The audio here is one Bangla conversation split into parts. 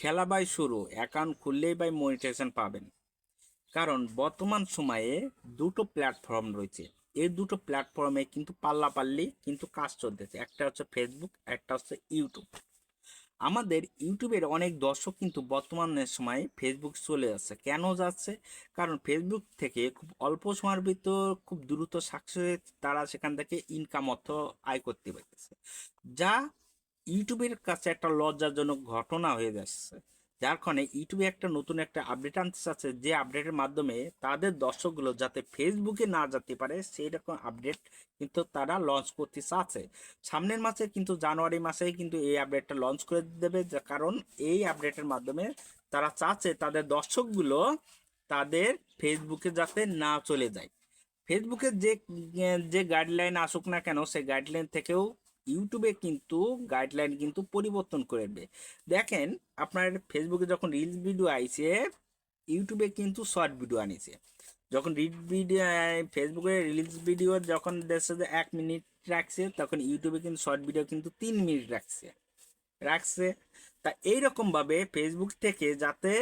খেলা বাই শুরু অ্যাকাউন্ট খুললেই বাই মনিটাইজেশন পাবেন। কারণ বর্তমান সময়ে দুটো প্ল্যাটফর্ম রয়েছে। এই দুটো প্ল্যাটফর্মে কিন্তু পাল্লা পাল্লাপাল্লি কিন্তু কাজ চলতেছে। একটা হচ্ছে ফেসবুক একটা হচ্ছে ইউটিউব আমাদের ইউটিউবের অনেক দর্শক কিন্তু বর্তমানের সময় ফেসবুক চলে যাচ্ছে কেন যাচ্ছে? কারণ ফেসবুক থেকে খুব অল্প সময়ের ভিতর খুব দ্রুত সাকসেস তারা সেখান থেকে ইনকাম অর্থ আয় করতে পারতেছে। যা ইউটিউবের কাছে একটা লজ্জাজনক ঘটনা হয়ে যাচ্ছে। যার কারণে ইউটিউবে একটা নতুন একটা আপডেট আনতে চাচ্ছে। যে আপডেটের মাধ্যমে তাদের দর্শকগুলো যাতে ফেসবুকে না যেতে পারে সেই রকম আপডেট কিন্তু তারা লঞ্চ করতে চাচ্ছে। সামনের মাসে কিন্তু জানুয়ারি মাসে কিন্তু এই আপডেটটা লঞ্চ করে দেবে। কারণ এই আপডেটের মাধ্যমে তারা চাচ্ছে তাদের দর্শকগুলো তাদের ফেসবুকে যাতে না চলে যায়। ফেসবুকের যে যে গাইডলাইন আসুক না কেন, সেই গাইডলাইন থেকেও ইউটিউবে কিন্তু গাইডলাইন কিন্তু পরিবর্তন করে দেবে। দেখেন, আপনার ফেসবুকে যখন রিলস ভিডিও আইছে ইউটিউবে কিন্তু শর্ট ভিডিও আনিছে। যখন রিল ভিডিও ফেসবুকে রিলস ভিডিও যখন দেখছে যে এক মিনিট রাখছে, তখন ইউটিউবে কিন্তু শর্ট ভিডিও কিন্তু তিন মিনিট রাখছে। রাখছে। তা এইরকমভাবে ফেসবুক থেকে যাতে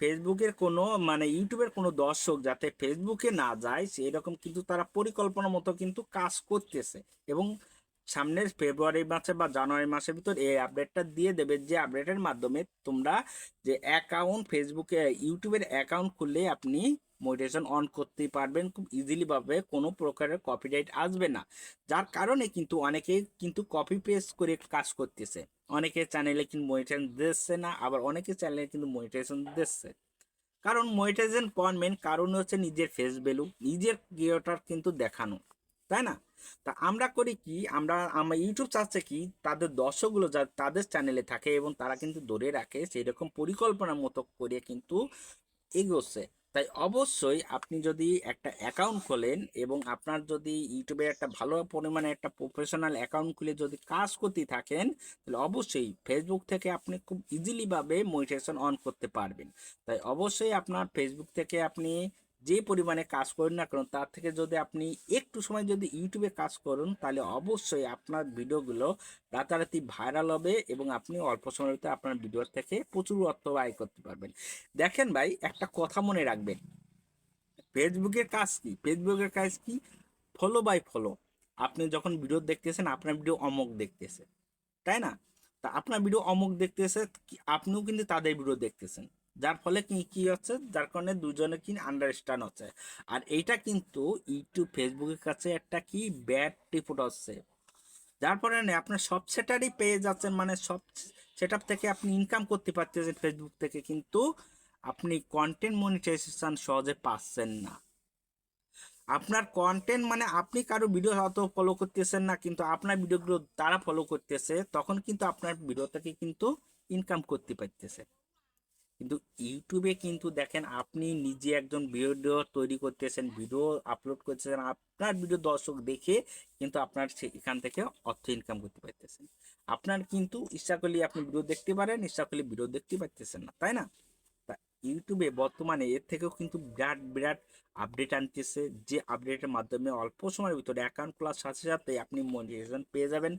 ফেসবুকের কোনো মানে ইউটিউবের কোনো দর্শক যাতে ফেসবুকে না যায় সেই রকম কিন্তু তারা পরিকল্পনা মতো কিন্তু কাজ করতেছে। এবং সামনের ফেব্রুয়ারি মাসে বা জানুয়ারি মাসের ভিতর এই আপডেটটা দিয়ে দেবে যে আপডেটের মাধ্যমে তোমরা যে অ্যাকাউন্ট ফেসবুকে ইউটিউবের অ্যাকাউন্ট খুললে আপনি মোটিভেশন অন করতে পারবেন খুব ইজিলি ভাবে, কোনো প্রকারের কপিরাইট আসবে না। যার কারণে কিন্তু অনেকে কিন্তু কপি পেস্ট করে কাজ করতেছে। অনেকে চ্যানেলে কিন্তু মনিটাইজেশন দিচ্ছে না, আবার অনেকে চ্যানেলে কিন্তু মনিটাইজেশন দিচ্ছে। কারণ মনিটাইজেশন পাওয়ার মেন কারণ হচ্ছে নিজের ফেস ভ্যালু নিজের ক্রিয়েটার কিন্তু দেখানো। তাই না? তা আমরা করি কি, আমরা আমরা ইউটিউব চাচ্ছে কি, তাদের দর্শকগুলো যা, তাদের চ্যানেলে থাকে এবং তারা কিন্তু ধরে রাখে সেই রকম পরিকল্পনা মতো করে কিন্তু এগোচ্ছে। তাই অবশ্যই আপনি যদি একটা অ্যাকাউন্ট খোলেন এবং আপনার যদি ইউটিউবে একটা ভালো পরিমাণে একটা প্রফেশনাল অ্যাকাউন্ট খুলে যদি কাজ করতে থাকেন, তাহলে অবশ্যই ফেসবুক থেকে আপনি খুব ইজিলি ভাবে মনিটাইজেশন অন করতে পারবেন। তাই অবশ্যই আপনার ফেসবুক থেকে আপনি যে পরিমাণে কাজ করেন না কেন, তার থেকে যদি আপনি একটু সময় যদি ইউটিউবে কাজ করুন, তাহলে অবশ্যই আপনার ভিডিওগুলো রাতারাতি ভাইরাল হবে এবং আপনি অল্প সময়ের ভিতরে আপনার ভিডিও থেকে প্রচুর অর্থ আয় করতে পারবেন। দেখেন ভাই, একটা কথা মনে রাখবেন। ফেসবুকের কাজ কি? ফেসবুকের কাজ কি? ফলো বাই ফলো আপনি যখন ভিডিও দেখতেছেন, আপনার ভিডিও অমক দেখতেছে। তাই না? তা আপনার ভিডিও অমুক দেখতেছে আপনিও কিন্তু তাদের ভিডিও দেখতেছেন। যার ফলে কি কি হচ্ছে? যার কারণে দুজনে কি আন্ডারস্ট্যান্ড হচ্ছে। আর এইটা কিন্তু ইউটিউব ফেসবুকের কাছে একটা কি ব্যাড রিপোর্ট হচ্ছে যার না আপনার সব সেটারই পেয়ে যাচ্ছেন মানে সব সেট থেকে আপনি ইনকাম করতে পারতেছেন ফেসবুক থেকে, কিন্তু আপনি কন্টেন্ট মনিটাইজেশন সহজে পাচ্ছেন না। আপনার কন্টেন্ট মানে আপনি কারও ভিডিও হয়তো ফলো করতেছেন না, কিন্তু আপনার ভিডিওগুলো তারা ফলো করতেছে, তখন কিন্তু আপনার ভিডিও থেকে কিন্তু ইনকাম করতে পারতেছে। কিন্তু ইউটিউবে কিন্তু দেখেন আপনি নিজে একজন ভিডিও তৈরি করতেছেন ভিডিও আপলোড করতেছেন, আপনার ভিডিও দর্শক দেখে কিন্তু আপনার এখান থেকে অর্থ ইনকাম করতে পারতেছেন। আপনার কিন্তু ইচ্ছা করলে আপনি ভিডিও দেখতে পারেন, ইচ্ছা করলে ভিডিও দেখতে পারতেছেন না, তাই না? ইউটিউবে বর্তমানে এর থেকেও কিন্তু বিরাট বিরাট আপডেট আনতেছে, যে আপডেটের মাধ্যমে অল্প সময়ের ভিতরে অ্যাকাউন্ট খোলার সাথে সাথে আপনি মনিটাইজেশন পেয়ে যাবেন।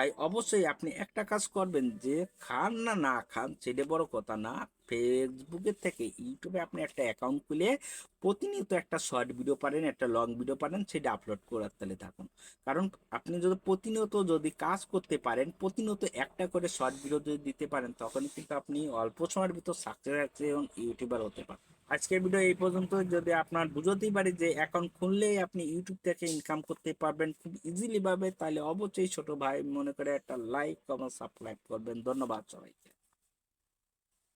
তাই অবশ্যই আপনি একটা কাজ করবেন যে খান না না খান সেটা বড় কথা না ফেসবুকের থেকে ইউটিউবে আপনি একটা অ্যাকাউন্ট খুলে প্রতিনিয়ত একটা শর্ট ভিডিও পারেন, একটা লং ভিডিও পারেন, সেটা আপলোড করার তাহলে থাকুন। কারণ আপনি যদি প্রতিনিয়ত যদি কাজ করতে পারেন, প্রতিনিয়ত একটা করে শর্ট ভিডিও যদি দিতে পারেন তখন কিন্তু আপনি অল্প সময়ের ভিতর সাকসেস এবং ইউটিউবার হতে পারেন আজকের ভিডিও এই পর্যন্ত। যদি আপনার বুঝতেই পারি যে এখন খুললেই আপনি ইউটিউব থেকে ইনকাম করতে পারবেন খুব ইজিলি ভাবে, তাহলে অবশ্যই ছোট ভাই মনে করে একটা লাইক কমেন্ট সাবস্ক্রাইব করবেন। ধন্যবাদ সবাইকে।